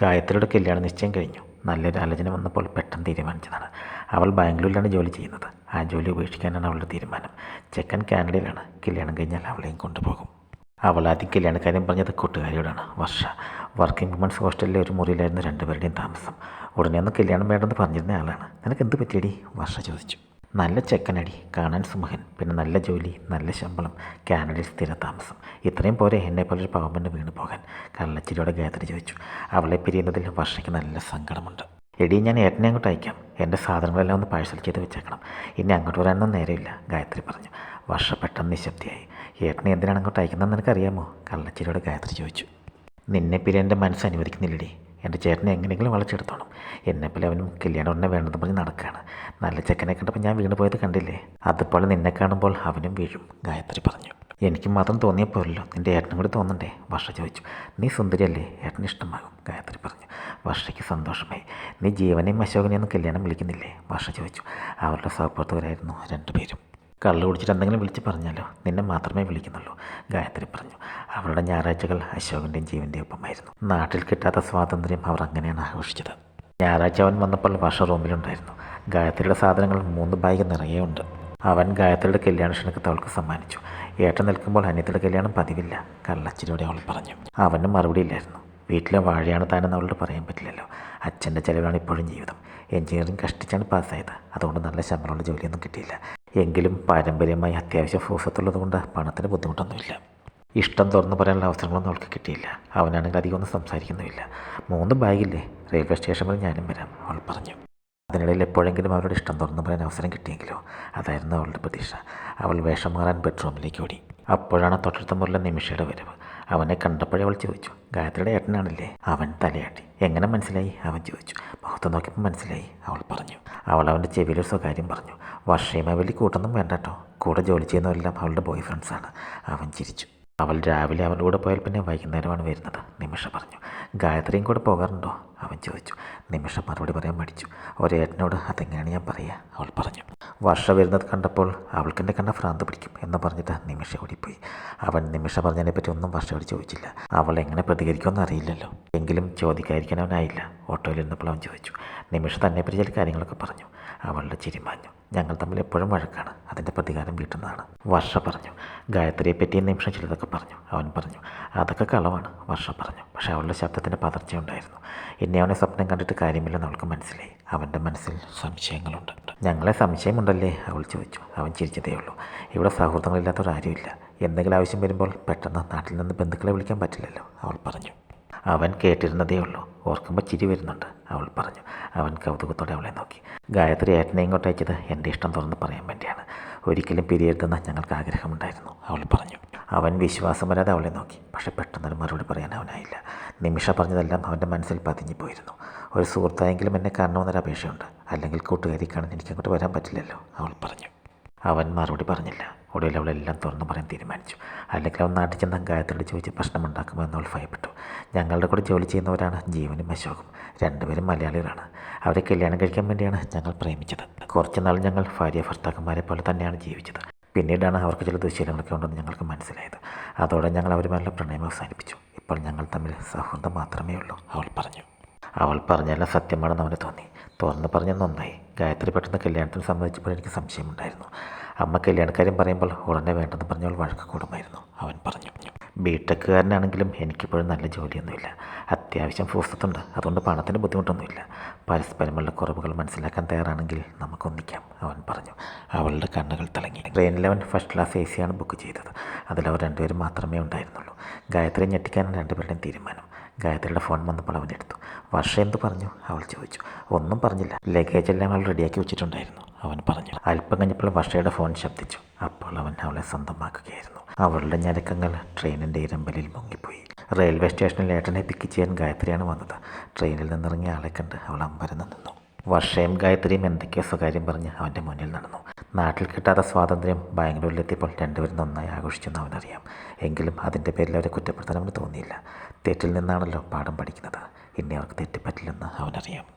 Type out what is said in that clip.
ഗായത്രിയുടെ കല്യാണ നിശ്ചയം കഴിഞ്ഞു. നല്ലൊരു ആലോചന വന്നപ്പോൾ പെട്ടെന്ന് തീരുമാനിച്ചതാണ്. അവൾ ബാംഗ്ലൂരിലാണ് ജോലി ചെയ്യുന്നത്. ആ ജോലി ഉപേക്ഷിക്കാനാണ് അവളുടെ തീരുമാനം. ചെക്കൻ കാനഡയിലാണ്. കല്യാണം കഴിഞ്ഞാൽ അവളെയും കൊണ്ടുപോകും. അവൾ ആദ്യം കല്യാണക്കാര്യം പറഞ്ഞത് കൂട്ടുകാരിയോടാണ്. വർഷ വർക്കിംഗ് വുമൻസ് ഹോസ്റ്റലിലെ ഒരു മുറിയിലായിരുന്നു രണ്ടുപേരുടെയും താമസം. ഉടനെ ഒന്ന് കല്യാണം വേണ്ടെന്ന് പറഞ്ഞിരുന്ന ആളാണ്. നിനക്ക് എന്ത് പറ്റിയടി? വർഷ ചോദിച്ചു. നല്ല ചെക്കനടി കാണാൻ സുമഹൻ പിന്നെ നല്ല ജോലി നല്ല ശമ്പളം കാനഡയിൽ സ്ഥിര താമസം. ഇത്രയും പോരെ എന്നെ പോലൊരു പാവമ്പന്റെ വീണു പോകാൻ കള്ളച്ചിരിയോടെ ഗായത്രി ചോദിച്ചു. അവളെ പിരിയുന്നതിൽ വർഷയ്ക്ക് നല്ല സങ്കടമുണ്ട്. എടി ഞാൻ ഏട്ടനെ അങ്ങോട്ട് അയക്കാം. എന്റെ സാധനങ്ങളെല്ലാം ഒന്ന് പാഴ്സൽ ചെയ്ത് വെച്ചേക്കണം. ഇനി അങ്ങോട്ട് വരാനൊന്നും നേരമില്ല ഗായത്രി പറഞ്ഞു. വർഷ പെട്ടെന്ന് നിശബ്ദയായി. ഏട്ടനെ എന്തിനാണ് അങ്ങോട്ട് അയക്കുന്നതെന്ന് നിനക്കറിയാമോ? കള്ളച്ചിരിയോടെ ഗായത്രി ചോദിച്ചു. നിന്നെ പിരി എന്റെ മനസ്സ് അനുവദിക്കുന്നില്ലടി. എന്റെ ചേട്ടനെ എങ്ങനെയെങ്കിലും വളച്ചെടുത്തോണം. എന്നെപ്പോലെ അവനും കല്യാണം ഉടനെ വേണമെന്ന് പറഞ്ഞ് നടക്കുകയാണ് നല്ല ചെക്കനെ കണ്ടപ്പോൾ ഞാൻ വീണ് പോയത് കണ്ടില്ലേ? അതുപോലെ നിന്നെ കാണുമ്പോൾ അവനും വീഴും ഗായത്രി പറഞ്ഞു. എനിക്ക് മാത്രം തോന്നിയപ്പോലല്ലോ നിന്റെ ഏട്ടനും കൂടി തോന്നണ്ടേ? വർഷ ചോദിച്ചു. നീ സുന്ദരിയല്ലേ? ഏട്ടന് ഇഷ്ടമാകും ഗായത്രി പറഞ്ഞു. വർഷയ്ക്ക് സന്തോഷമായി. നീ ജീവനെയും അശോകനെയൊന്നും കല്യാണം വിളിക്കുന്നില്ലേ? വർഷ ചോദിച്ചു. അവരുടെ സഹപ്രവർത്തകരായിരുന്നു രണ്ടുപേരും. കള്ളു കുടിച്ചിട്ട് എന്തെങ്കിലും വിളിച്ച് പറഞ്ഞാലോ? നിന്നെ മാത്രമേ വിളിക്കുന്നുള്ളൂ. ഗായത്രി പറഞ്ഞു. അവളുടെ ഞായറാഴ്ചകൾ അശോകന്റെയും ജീവന്റെയും ഒപ്പമായിരുന്നു. നാട്ടിൽ കിട്ടാത്ത സ്വാതന്ത്ര്യം അവർ അങ്ങനെയാണ് ആഘോഷിച്ചത്. ഞായറാഴ്ച അവൻ വന്നപ്പോൾ വർഷ റൂമിലുണ്ടായിരുന്നു. ഗായത്രിയുടെ സാധനങ്ങൾ മൂന്ന് ബാഗ് നിറയെ ഉണ്ട്. അവൻ ഗായത്രിയുടെ കല്യാണ ക്ഷണക്കത്ത് അവൾക്ക് സമ്മാനിച്ചു. ഏട്ടൻ നിൽക്കുമ്പോൾ അനിയത്തിയുടെ കല്യാണം പതിവില്ല. കള്ളച്ചിരിയോടെ അവൾ പറഞ്ഞു. അവന് മറുപടിയില്ലായിരുന്നു വീട്ടിലെ വാഴയാണ് താനെന്ന് അവളോട് പറയാൻ പറ്റില്ലല്ലോ. അച്ഛന്റെ ചിലവാണ് ഇപ്പോഴും ജീവിതം. എഞ്ചിനീയറിംഗ് കഷ്ടിച്ചാണ് പാസ്സായത്. അതുകൊണ്ട് നല്ല ശമ്പളമുള്ള ജോലിയൊന്നും കിട്ടിയില്ല. എങ്കിലും പാരമ്പര്യമായി അത്യാവശ്യം ഫോഴ്സത്തുള്ളത് കൊണ്ട് പണത്തിന് ബുദ്ധിമുട്ടൊന്നുമില്ല. ഇഷ്ടം തുറന്നു പറയാനുള്ള അവസരങ്ങളൊന്നും അവൾക്ക് കിട്ടിയില്ല. അവനാണെങ്കിൽ അധികം ഒന്നും സംസാരിക്കുന്നുമില്ല. മൂന്ന് ബാഗില്ലേ? റെയിൽവേ സ്റ്റേഷൻ വരെ ഞാനും വരാം അവൾ പറഞ്ഞു. അതിനിടയിൽ എപ്പോഴെങ്കിലും അവരുടെ ഇഷ്ടം തുറന്നു പറയാൻ അവസരം കിട്ടിയെങ്കിലോ? അതായിരുന്നു അവളുടെ പ്രതീക്ഷ. അവൾ വേഷം മാറാൻ ബെഡ്റൂമിലേക്ക് ഓടി. അപ്പോഴാണ് തൊട്ടടുത്ത മുറിലെ നിമിഷയുടെ വരവ്. അവനെ കണ്ടപ്പോഴേ അവൾ ചോദിച്ചു ഗായത്രിയുടെ ഏട്ടനാണല്ലേ? അവൻ തലയാട്ടി. എങ്ങനെ മനസ്സിലായി? അവൻ ചോദിച്ചു. മുഖത്ത് നോക്കിയപ്പോൾ മനസ്സിലായി അവൾ പറഞ്ഞു. അവൾ അവന്റെ ചെവിയിലൊരു സ്വകാര്യം പറഞ്ഞു. വർഷയുമായി വലിയ കൂട്ടൊന്നും വേണ്ട കേട്ടോ കൂടെ ജോലി ചെയ്യുന്നവരെല്ലാം അവളുടെ ബോയ് ഫ്രണ്ട്സാണ് അവൻ ചിരിച്ചു. അവൾ രാവിലെ അവളുടെ കൂടെ പോയാൽ പിന്നെ വൈകുന്നേരമാണ് വരുന്നത് നിമിഷ പറഞ്ഞു. ഗായത്രിയും കൂടെ പോകാറുണ്ടോ? അവൻ ചോദിച്ചു. നിമിഷം മറുപടി പറയാൻ മടിച്ചു. ഒരേട്ടനോട് അതെങ്ങനെയാണ് ഞാൻ പറയുക അവൾ പറഞ്ഞു. വർഷ വരുന്നത് കണ്ടപ്പോൾ അവൾക്ക് എന്റെ കണ്ട ഭ്രാന്ത് പിടിക്കും എന്ന് പറഞ്ഞിട്ട് നിമിഷം ഓടിപ്പോയി. അവൻ നിമിഷ പറഞ്ഞതിനെപ്പറ്റി ഒന്നും വർഷയോട് ചോദിച്ചില്ല. അവൾ എങ്ങനെ പ്രതികരിക്കുമെന്ന് അറിയില്ലല്ലോ. എങ്കിലും ചോദിക്കാതിരിക്കാൻ അവനായില്ല. ഓട്ടോയിൽ ഇരുന്നപ്പോൾ അവൻ ചോദിച്ചു. നിമിഷ തന്നെപ്പറ്റി ചില കാര്യങ്ങളൊക്കെ പറഞ്ഞു. അവളുടെ ചിരിമാഞ്ഞു ഞങ്ങൾ തമ്മിൽ എപ്പോഴും വഴക്കാണ്. അതിന്റെ പ്രതികാരം വീട്ടുന്നതാണ് വർഷ പറഞ്ഞു. ഗായത്രിയെ പറ്റിയ നിമിഷം ചിലതൊക്കെ പറഞ്ഞു. അവൻ പറഞ്ഞു. അതൊക്കെ കളവാണ് വർഷ പറഞ്ഞു. പക്ഷേ അവളുടെ ശബ്ദത്തിന്റെ പതർച്ചയുണ്ടായിരുന്നു എന്നെ അവനെ സ്വപ്നം കണ്ടിട്ട് കാര്യമില്ലെന്ന് അവൾക്ക് മനസ്സിലായി. അവന്റെ മനസ്സിൽ സംശയങ്ങളുണ്ട്. ഞങ്ങളെ സംശയമുണ്ടല്ലേ? അവൾ ചോദിച്ചു. അവൻ ചിരിച്ചതേ ഉള്ളൂ. ഇവിടെ സൗഹൃദങ്ങളില്ലാത്തവരാരുമില്ല. എന്തെങ്കിലും ആവശ്യം വരുമ്പോൾ പെട്ടെന്ന് നാട്ടിൽ നിന്ന് ബന്ധുക്കളെ വിളിക്കാൻ പറ്റില്ലല്ലോ അവൾ പറഞ്ഞു. അവൻ കേട്ടിരുന്നതേ ഉള്ളൂ. ഓർക്കുമ്പോൾ ചിരി വരുന്നുണ്ട് അവൾ പറഞ്ഞു. അവൻ കൗതുകത്തോടെ അവളെ നോക്കി. ഗായത്രി ഏട്ടനെ ഇങ്ങോട്ട് അയച്ചത് എന്റെ ഇഷ്ടം തുറന്ന് പറയാൻ വേണ്ടിയാണ്. ഒരിക്കലും പിരിയരുതെന്ന് ഞങ്ങൾക്ക് ആഗ്രഹമുണ്ടായിരുന്നു അവൾ പറഞ്ഞു. അവൻ വിശ്വാസം വരാതെ അവളെ നോക്കി. പക്ഷെ പെട്ടെന്നൊരു മറുപടി പറയാൻ അവനായില്ല. നിമിഷ പറഞ്ഞതെല്ലാം അവന്റെ മനസ്സിൽ പതിഞ്ഞു പോയിരുന്നു ഒരു സുഹൃത്തായെങ്കിലും എന്നെ കാണണമെന്നൊരു അപേക്ഷയുണ്ട്. അല്ലെങ്കിൽ കൂട്ടുകാരി കാണാൻ എനിക്കങ്ങോട്ട് വരാൻ പറ്റില്ലല്ലോ അവൾ പറഞ്ഞു. അവൻ മറുപടി പറഞ്ഞില്ല. ഒടുവിൽ അവളെല്ലാം തുറന്നു പറയാൻ തീരുമാനിച്ചു. അല്ലെങ്കിൽ അവൻ നാട്ടിൽ ചെന്ന അങ്കായത്തോട് ചോദിച്ച് പ്രശ്നമുണ്ടാക്കുമോ എന്നവൾ ഭയപ്പെട്ടു. ഞങ്ങളുടെ കൂടെ ജോലി ചെയ്യുന്നവരാണ് ജീവനും അശോകും. രണ്ടുപേരും മലയാളികളാണ്. അവരെ കല്യാണം കഴിക്കാൻ വേണ്ടിയാണ് ഞങ്ങൾ പ്രേമിച്ചത്. കുറച്ച് നാൾ ഞങ്ങൾ ഭാര്യ ഭർത്താക്കന്മാരെ പോലെ തന്നെയാണ് ജീവിച്ചത്. പിന്നീടാണ് അവർക്ക് ചില ദുശീലങ്ങളൊക്കെ ഉണ്ടെന്ന് ഞങ്ങൾക്ക് മനസ്സിലായത്. അതോടെ ഞങ്ങൾ അവരുമായുള്ള പ്രണയം അവസാനിപ്പിച്ചു. ഇപ്പോൾ ഞങ്ങൾ തമ്മിൽ സൗഹൃദം മാത്രമേ ഉള്ളൂ അവൾ പറഞ്ഞു. അവൾ പറഞ്ഞെല്ലാം സത്യമാണെന്ന് അവന് തോന്നി. തുറന്ന് പറഞ്ഞു നന്നായി. ഗായത്രി പെട്ടെന്ന് കല്യാണത്തിന് സംബന്ധിച്ചപ്പോൾ എനിക്ക് സംശയമുണ്ടായിരുന്നു. അമ്മ കല്യാണക്കാര്യം പറയുമ്പോൾ ഉടനെ വേണ്ടെന്ന് പറഞ്ഞവൾ വഴക്ക് കൂടുമായിരുന്നു അവൻ പറഞ്ഞു. ബിടെക്കുകാരനാണെങ്കിലും എനിക്കിപ്പോഴും നല്ല ജോലിയൊന്നുമില്ല. അത്യാവശ്യം ഫുർസത്തുണ്ട്. അതുകൊണ്ട് പണത്തിന് ബുദ്ധിമുട്ടൊന്നുമില്ല. പരസ്പരമുള്ള കുറവുകൾ മനസ്സിലാക്കാൻ തയ്യാറാണെങ്കിൽ നമുക്കൊന്നിക്കാം അവൻ പറഞ്ഞു. അവളുടെ കണ്ണുകൾ തിളങ്ങി. ട്രെയിനിൽ അവൻ ഫസ്റ്റ് ക്ലാസ് എ സിയാണ് ബുക്ക് ചെയ്തത്. അതിൽ അതിലവർ രണ്ടുപേരും മാത്രമേ ഉണ്ടായിരുന്നുള്ളൂ. ഗായത്രി ഞെട്ടിക്കാനാണ് രണ്ടുപേരുടെയും തീരുമാനം. ഗായത്രിയുടെ ഫോൺ വന്നപ്പോൾ അവൻ എടുത്തു. വർഷ എന്ത് പറഞ്ഞു? അവൾ ചോദിച്ചു. ഒന്നും പറഞ്ഞില്ല. ലഗേജ് എല്ലാം അവൾ റെഡിയാക്കി വെച്ചിട്ടുണ്ടായിരുന്നു. അവൻ പറഞ്ഞു. അല്പം കഴിഞ്ഞപ്പോൾ വർഷയുടെ ഫോൺ ശബ്ദിച്ചു. അപ്പോൾ അവൻ അവളെ സ്വന്തമാക്കുകയായിരുന്നു. അവളുടെ ഞരക്കങ്ങൾ ട്രെയിനിന്റെ ഇരമ്പലിൽ മുങ്ങിപ്പോയി. റെയിൽവേ സ്റ്റേഷനിൽ ഏട്ടനെ പിക്ക് ചെയ്യാൻ ഗായത്രിയാണ് വന്നത്. ട്രെയിനിൽ നിന്നിറങ്ങി ആളെ കണ്ട് അവൾ അമ്പരന്ന് നിന്നു. വർഷയും ഗായത്രിയും എന്തൊക്കെയോ സ്വകാര്യം പറഞ്ഞ് അവന്റെ മുന്നിൽ നടന്നു. നാട്ടിൽ കിട്ടാത്ത സ്വാതന്ത്ര്യം ബാംഗ്ലൂരിലെത്തിയപ്പോൾ രണ്ടുപേരും നന്നായി ആഘോഷിച്ചെന്ന് അവനറിയാം. എങ്കിലും അതിന്റെ പേരിൽ അവരെ കുറ്റപ്പെടുത്താൻ അവന് തോന്നിയില്ല. തെറ്റിൽ നിന്നാണല്ലോ പാഠം പഠിക്കുന്നത്. ഇനി അവർക്ക് തെറ്റിപ്പറ്റില്ലെന്ന് അവനറിയാം.